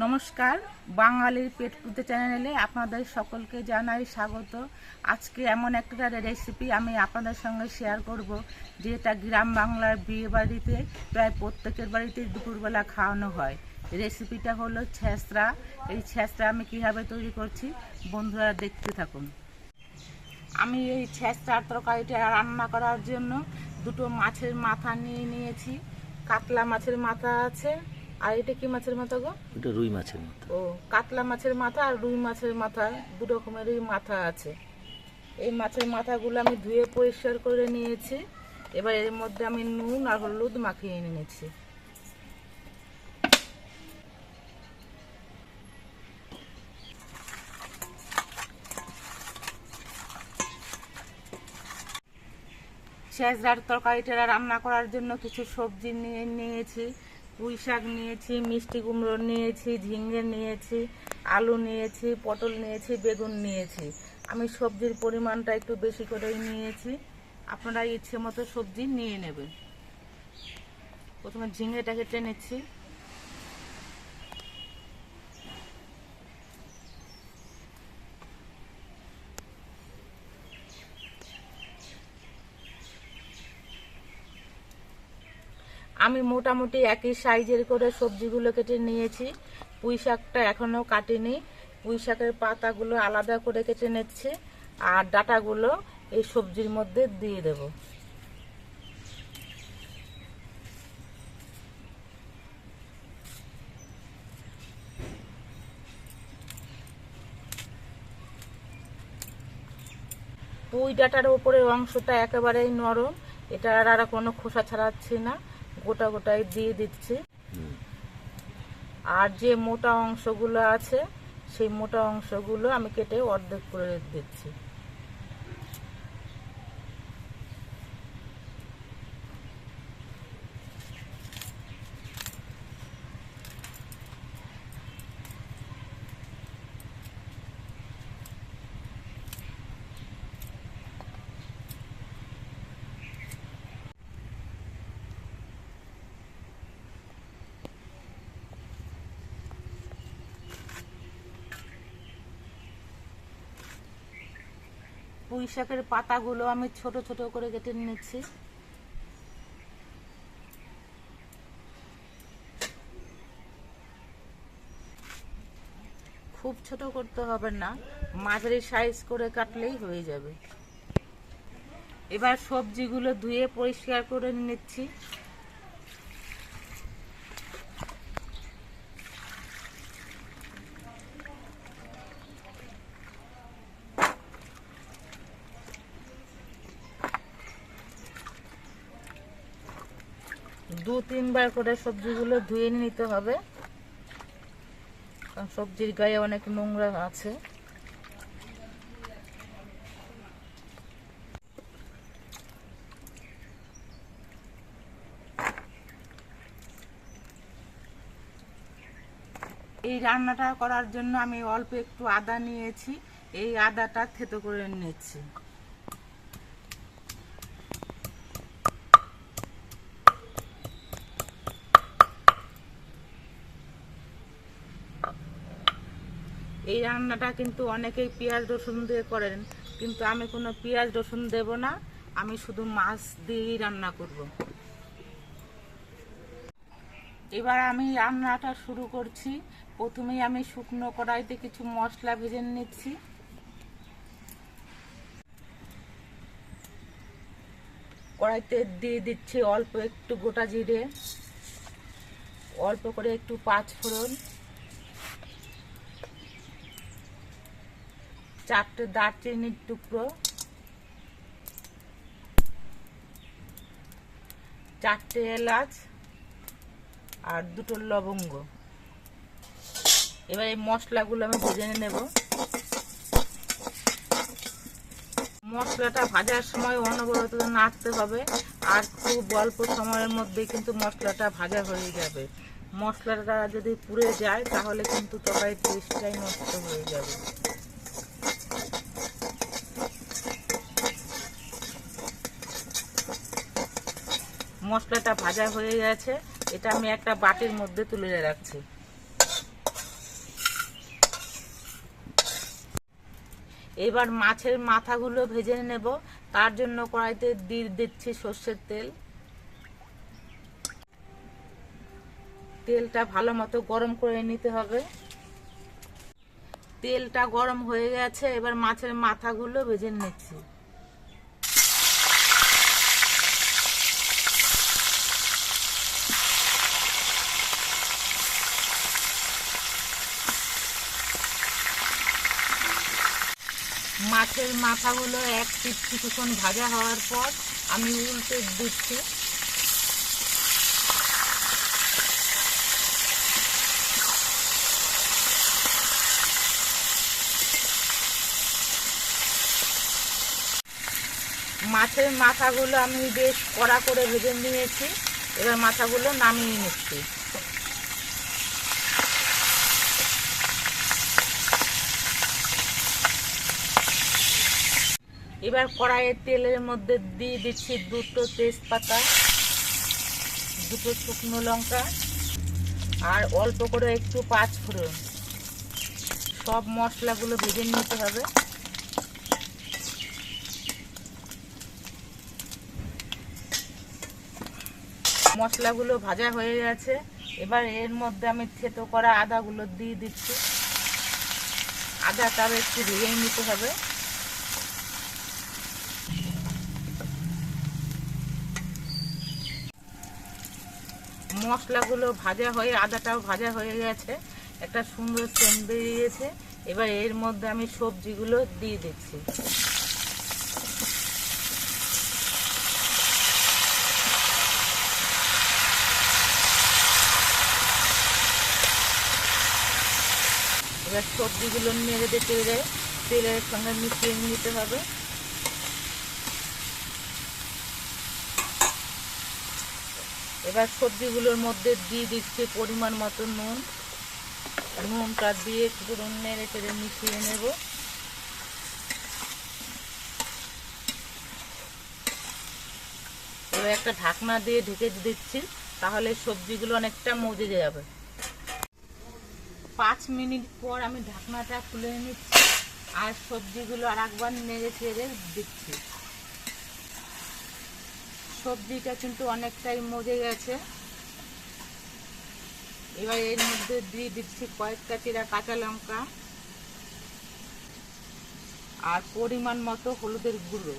নমস্কার, বাঙালির পেট পুঁতে চ্যানেলে আপনাদের সকলকে জানাই স্বাগত। আজকে এমন একটা রেসিপি আমি আপনাদের সঙ্গে শেয়ার করব, যেটা গ্রাম বাংলার বিয়ে বাড়িতে প্রায় প্রত্যেকের বাড়িতে দুপুরবেলা খাওয়ানো হয়। রেসিপিটা হলো ছেঁচড়া। এই ছেঁচড়া আমি কীভাবে তৈরি করছি, বন্ধুরা দেখতে থাকুন। আমি এই ছেঁচড়ার তরকারিটা রান্না করার জন্য দুটো মাছের মাথা নিয়ে নিয়েছি। কাতলা মাছের মাথা আছে আর এটা কি মাছের মাথা গো? ওটা রুই মাছের মতো ও কাতলা মাছের মাথা আর রুই মাছের মাথা দু রকমেরই মাথা আছে। এই মাছের মাথাগুলো আমি ধুয়ে পরিষ্কার করে নিয়েছি। এবার এর মধ্যে আমি নুন আর হলুদ মাখিয়ে নিয়েছি শেষদার তরকারিটা রান্না করার জন্য কিছু সবজি নিয়ে নিয়েছি। পুঁই শাক নিয়েছি, মিষ্টি কুমড়ো নিয়েছি ঝিঙ্গে নিয়েছি, আলু নিয়েছি, পটল নিয়েছি, বেগুন নিয়েছি। আমি সবজির পরিমাণটা একটু বেশি করেই নিয়েছি। আপনারা ইচ্ছে মতো সবজি নিয়ে নেবেন। প্রথমে ঝিঙ্গেটা কেটে আমি মোটামুটি একই সাইজের করে সবজিগুলো কেটে নিয়েছি। পুঁই শাকটা এখনও কাটিনি। পুঁই শাকের পাতাগুলো আলাদা করে কেটে নিচ্ছে। আর ডাটাগুলো এই সবজির মধ্যে দিয়ে দেব। পুঁই ডাটার ওপরের অংশটা একেবারেই নরম। এটা আর কোনো খোসা ছাড়াচ্ছি না। গোটা গোটায় দিয়ে দিচ্ছি। আর যে মোটা অংশগুলো আছে সেই মোটা অংশগুলো আমি কেটে অর্ধেক করে দিচ্ছি। পুঁই শাকের পাতাগুলো আমি ছোট ছোট করে কেটে নিচ্ছি খুব ছোট করতে হবে না, মাঝারি সাইজ করে কাটলেই হয়ে যাবে। এবার সবজিগুলো ধুয়ে পরিষ্কার করে নিচ্ছি দু তিনবার করে সবজিগুলো ধুয়ে নিতে হবে। কারণ সবজির গায়ে অনেক নোংরা আছে। এই রান্নাটা করার জন্য আমি অল্প একটু আদা নিয়েছি। এই আদাটা থেতো করে নিচ্ছি। এই রান্নাটা কিন্তু অনেকেই পেঁয়াজ, রসুন দিয়ে করেন, কিন্তু আমি কোনো পেঁয়াজ, রসুন দেব না। আমি শুধু মাছ দিয়েই রান্না করব। এবার আমি রান্নাটা শুরু করছি। প্রথমেই আমি শুকনো কড়াইতে কিছু মশলা ভেজে নিচ্ছি। কড়াইতে দিয়ে দিচ্ছি অল্প একটু গোটা জিরে, অল্প করে একটু পাঁচ ফোড়ন চারটে দারচিনির টুকরো। চারটে এলাচ আর দুটো লবঙ্গ। এবার এই মশলাগুলো আমি ভেজে নেব। মশলাটা ভাজার সময় অনবরত নাড়তে হবে আর খুব অল্প সময়ের মধ্যে কিন্তু মশলাটা ভাজা হয়ে যাবে। মশলাটা যদি পুড়ে যায় তাহলে কিন্তু তরকারির টেস্টটাই নষ্ট হয়ে যাবে। মশলাটা ভাজা হয়ে গেছে, এটা আমি একটা বাটির মধ্যে তুলে রাখছি। এবার মাছের মাথাগুলো ভেজে নেব, তার জন্য কড়াইতে দিয়ে দিচ্ছি সর্ষের তেল। তেলটা ভালো মতো গরম করে নিতে হবে। তেলটা গরম হয়ে গেছে, এবার মাছের মাথাগুলো ভেজে নিচ্ছি। মাথাগুলো এক পিট কিছুক্ষণ ভাজা হওয়ার পর আমি উল্টে দিচ্ছি। মাছের মাথাগুলো আমি বেশ কড়া করে ভেজে নিয়েছি। এবার মাথাগুলো নামিয়ে নিচ্ছি। এবার কড়াইয়ের তেলের মধ্যে দিয়ে দিচ্ছি দুটো তেজপাতা, দুটো শুকনো লঙ্কা, আর অল্প করে একটু পাঁচ ফোড়ন। সব মশলাগুলো ভেজে নিতে হবে। মশলাগুলো ভাজা হয়ে গেছে। এবার এর মধ্যে আমি থেতো করা আদাগুলো দিয়ে দিচ্ছি। আদাটাও একটু ভেজে নিতে হবে। মশলাগুলো ভাজা হয়ে, আদাটাও ভাজা হয়ে গেছে। একটা সুন্দর সেন্ট বেরিয়েছে। এবার এর মধ্যে আমি সবজিগুলো দিয়ে দিচ্ছি। এবার সবজিগুলো নেড়ে দিতে তেলের সঙ্গে মিশিয়ে নিতে হবে। এবার সবজিগুলোর মধ্যে দিয়ে দিচ্ছি পরিমাণ মতো নুন। নুনটা দিয়ে একটু নেড়ে চেড়ে মিশিয়ে নেব। এবার একটা ঢাকনা দিয়ে ঢেকে দিচ্ছি, তাহলে সবজিগুলো অনেকটা মজে যাবে। পাঁচ মিনিট পর আমি ঢাকনাটা খুলে নিচ্ছি, আর সবজিগুলো আর একবার নেড়ে চেড়ে দিচ্ছি। সবজিটা কিন্তু অনেকটাই মজে গেছে। এবার এর মধ্যে দিয়ে দিচ্ছি কয়েকটা চিরা কাঁচা লঙ্কা আর পরিমাণ মতো হলুদের গুঁড়ো।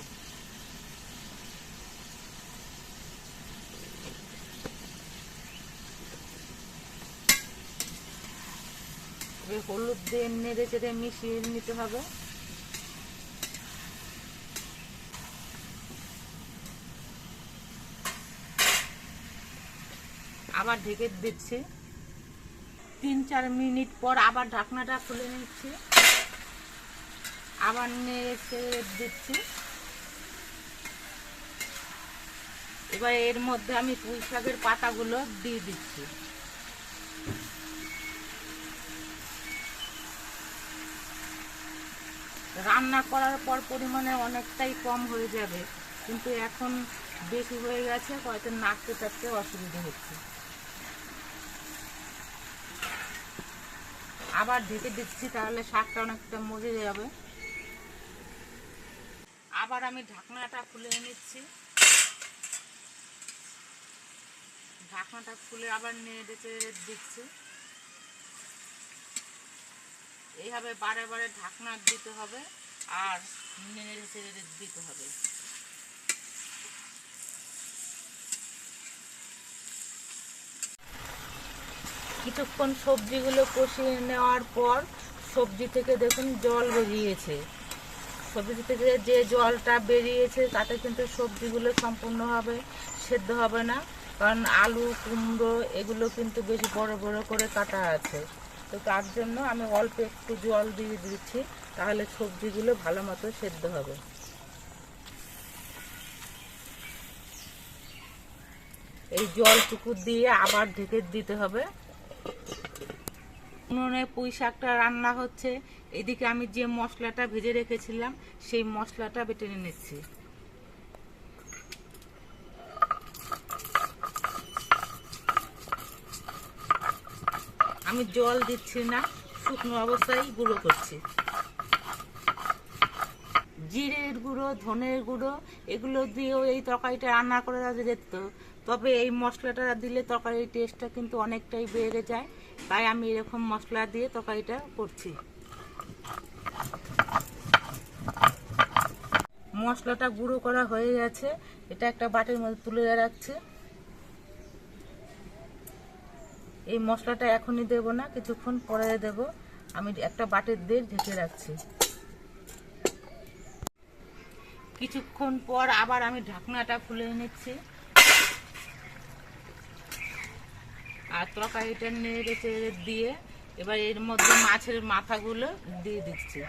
হলুদ দিয়ে নেড়ে চেড়ে মিশিয়ে নিতে হবে। আবার ঢেকে দিচ্ছে। তিন চার মিনিট পর আবার ঢাকনাটা খুলে নিচ্ছে। আবার নেড়ে দিচ্ছি। এবার এর মধ্যে আমি পুঁই শাকের পাতাগুলো দিয়ে দিচ্ছি। রান্না করার পর পরিমাণে অনেকটাই কম হয়ে যাবে, কিন্তু এখন বেশি হয়ে গেছে হয়তো নাড়তে চাড়তে অসুবিধা হচ্ছে। আবার ঢেকে দিচ্ছি, তাহলে শাকটা অনেকটা মজে যাবে। আবার আমি ঢাকনাটা খুলে নিচ্ছি ঢাকনাটা খুলে আবার নেড়ে চেড়ে দিচ্ছি। এইভাবে বারে বারে ঢাকনা দিতে হবে আর নেড়ে চেড়ে দিতে হবে কিছুক্ষণ সবজিগুলো কষিয়ে নেওয়ার পর সবজি থেকে দেখুন জল বেরিয়েছে। সবজি থেকে যে জলটা বেরিয়েছে, তাতে কিন্তু সবজিগুলো সম্পূর্ণভাবে সেদ্ধ হবে না, কারণ আলু, কুমড়ো এগুলো কিন্তু বেশি বড় বড় করে কাটা আছে। তো তার জন্য আমি অল্প একটু জল দিয়ে দিচ্ছি, তাহলে সবজিগুলো ভালো মতো সেদ্ধ হবে। এই জলটুকু দিয়ে আবার ঢেকে দিতে হবে। উনুনে পুঁই শাকটা রান্না হচ্ছে। এদিকে আমি যে মশলাটা ভেজে রেখেছিলাম, সেই মশলাটা বেটে নিচ্ছি। আমি জল দিচ্ছি না, শুকনো অবস্থায় গুঁড়ো করছি। জিরের গুঁড়ো, ধনের গুঁড়ো, এগুলো দিয়েও এই তরকারিটা রান্না করে যেত তবে এই মশলাটা দিলে তরকারির টেস্টটা কিন্তু অনেকটাই বেড়ে যায়। তাই আমি এরকম মশলা দিয়ে তরকারিটা করছি। মশলাটা গুঁড়ো করা হয়ে গেছে। এটা একটা বাটির মধ্যে তুলে রাখছি। এই মশলাটা এখনই দেব না, কিছুক্ষণ পরে দেব। আমি একটা বাটির দিয়ে ঢেকে রাখছি। কিছুক্ষণ পর আবার আমি ঢাকনাটা খুলে নিচ্ছি। আর তরকারিটা নেড়ে চেড়ে দিয়ে এবার এর মধ্যে মাছের মাথাগুলো দিয়ে দিচ্ছি।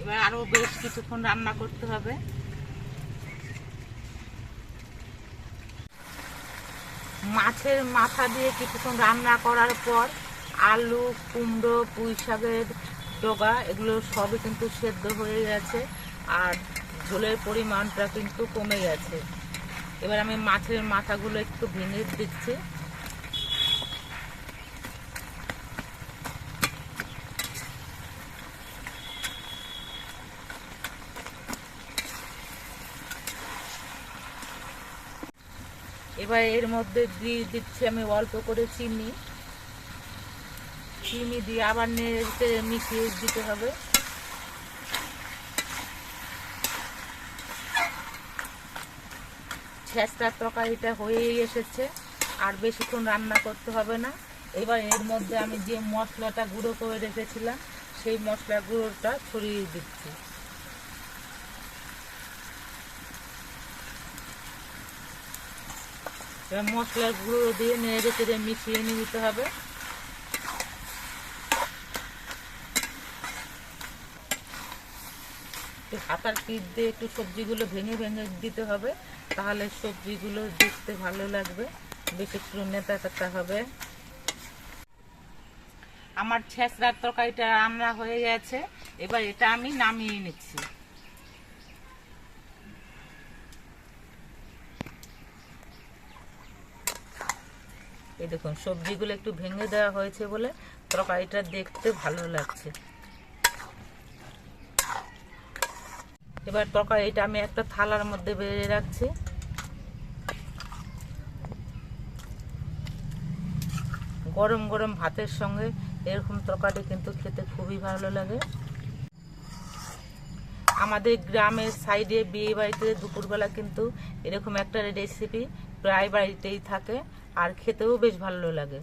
এবার আরও বেশ কিছুক্ষণ রান্না করতে হবে। মাছের মাথা দিয়ে কিছুক্ষণ রান্না করার পর আলু, কুমড়ো, পুঁই শাকের ডগা, এগুলো সবই কিন্তু সেদ্ধ হয়ে গেছে আর ঝোলের পরিমাণটা কিন্তু কমে গেছে। এবার আমি মাছের মাথাগুলো একটু ভেঙে দিচ্ছি। এবার এর মধ্যে দিয়ে দিচ্ছি আমি অল্প করে চিনি। চিনি দিয়ে আবার নেড়ে মিশিয়ে দিতে হবে। ছেঁচড়ার তরকারিটা হয়েই এসেছে, আর বেশিক্ষণ রান্না করতে হবে না। এবার এর মধ্যে আমি যে মশলাটা গুঁড়ো করে রেখেছিলাম, সেই মশলা গুঁড়োটা ছড়িয়ে দিচ্ছি। এবার মশলার গুঁড়ো দিয়ে নেড়ে চেড়ে মিশিয়ে নিতে হবে। হাতার পিঠ দিয়ে একটু সবজিগুলো ভেঙে ভেঙে দিতে হবে, তাহলে সবজিগুলো দেখতে ভালো লাগবে। বেশি একটু নেতা তেতা হবে। আমার ছেঁচড়ার তরকারিটা রান্না হয়ে গেছে, এবার এটা আমি নামিয়ে নিচ্ছি। এই দেখুন, সবজিগুলো একটু ভেঙে দেওয়া হয়েছে বলে তরকারিটা দেখতে ভালো লাগছে। এবার তরকারি, এটা আমি একটা থালার মধ্যে বেড়ে রাখছি। গরম গরম ভাতের সঙ্গে এরকম তরকারি কিন্তু খেতে খুবই ভালো লাগে। আমাদের গ্রামের সাইডে বিয়ে বাড়িতে দুপুরবেলা কিন্তু এরকম একটা রেসিপি প্রায় বাড়িতেই থাকে, আর খেতেও বেশ ভালো লাগে।